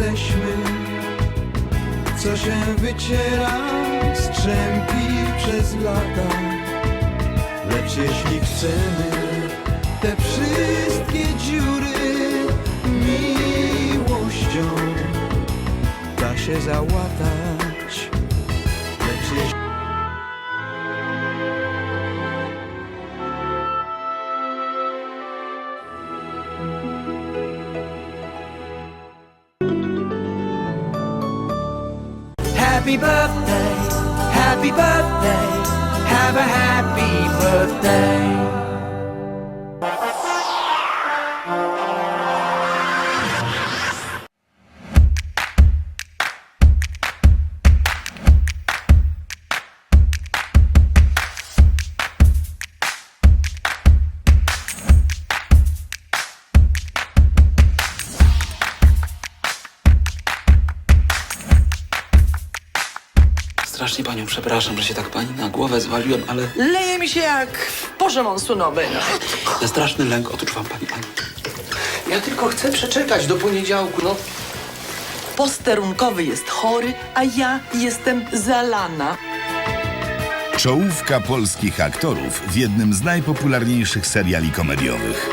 jesteśmy, co się wyciera z przez lata. Lecz jeśli chcemy te wszystkie dziury miłością da się załatać. Happy birthday, happy birthday, have a happy birthday. Strasznie panią przepraszam, że się tak pani na głowę zwaliłem, ale Leje mi się jak w porze monsunowej. No. na straszny lęk odczuwam pani Aniu. Ja tylko chcę przeczekać do poniedziałku, no. Posterunkowy jest chory, a ja jestem zalana. Czołówka polskich aktorów w jednym z najpopularniejszych seriali komediowych.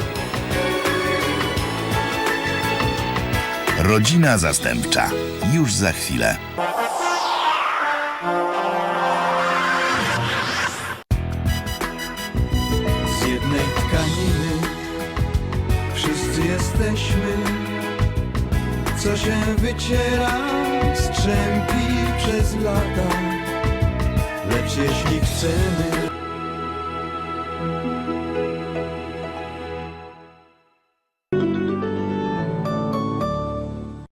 Rodzina zastępcza. Już za chwilę. Z jednej tkaniny wszyscy jesteśmy, co się wyciera, strzępi przez lata. Lecz jeśli chcemy